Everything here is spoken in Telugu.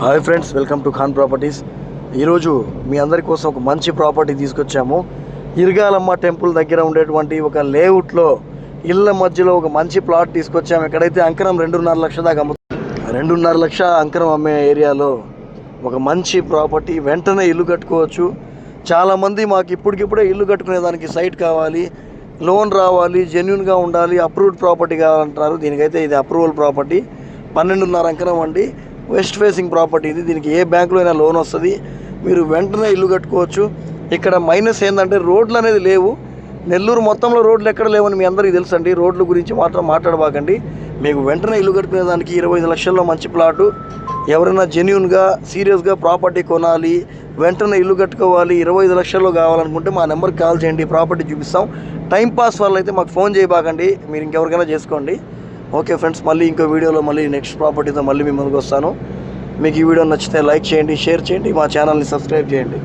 Hi friends welcome to Khan properties. ఈరోజు మీ అందరి కోసం ఒక మంచి ప్రాపర్టీ తీసుకొచ్చాము. ఇరగాలమ్మ టెంపుల్ దగ్గర ఉండేటువంటి ఒక లేఅవుట్లో ఇళ్ళ మధ్యలో ఒక మంచి ప్లాట్ తీసుకొచ్చాము. ఎక్కడైతే అంకరం రెండున్నర లక్ష దాకా అమ్ముతుంది రెండున్నర లక్ష అంకరం అమ్మే ఏరియాలో ఒక మంచి ప్రాపర్టీ. వెంటనే ఇల్లు కట్టుకోవచ్చు. చాలామంది మాకు ఇప్పటికిప్పుడే ఇల్లు కట్టుకునే దానికి సైట్ కావాలి. లోన్ రావాలి జెన్యున్గా ఉండాలి అప్రూవ్డ్ ప్రాపర్టీ కావాలంటారు. దీనికైతే ఇది అప్రూవల్ ప్రాపర్టీ. పన్నెండున్నర అంకరం అండి. వెస్ట్ ఫేసింగ్ ప్రాపర్టీ ఇది. దీనికి ఏ బ్యాంకులో అయినా లోన్ వస్తుంది. మీరు వెంటనే ఇల్లు కట్టుకోవచ్చు. ఇక్కడ మైనస్ ఏంటంటే రోడ్లు అనేది లేవు. నెల్లూరు మొత్తంలో రోడ్లు ఎక్కడ లేవని మీ అందరికీ తెలుసండి. రోడ్ల గురించి మాత్రం మాట్లాడబాకండి. మీకు వెంటనే ఇల్లు కట్టుకునే దానికి ఇరవై ఐదు లక్షల్లో మంచి ప్లాటు. ఎవరైనా జెన్యున్గా సీరియస్గా ప్రాపర్టీ కొనాలి వెంటనే ఇల్లు కట్టుకోవాలి ఇరవై ఐదు లక్షల్లో కావాలనుకుంటే మా నెంబర్కి కాల్ చేయండి. ప్రాపర్టీ చూపిస్తాం. టైంపాస్ వల్ల అయితే మాకు ఫోన్ చేయబాకండి. మీరు ఇంకెవరికైనా చేసుకోండి. ఓకే ఫ్రెండ్స్ మళ్ళీ ఇంకో వీడియోలో మళ్ళీ నెక్స్ట్ ప్రాపర్టీతో మళ్ళీ మీ ముందుకు వస్తాను. మీకు ఈ వీడియో నచ్చితే లైక్ చేయండి షేర్ చేయండి మా ఛానల్ని సబ్స్క్రైబ్ చేయండి.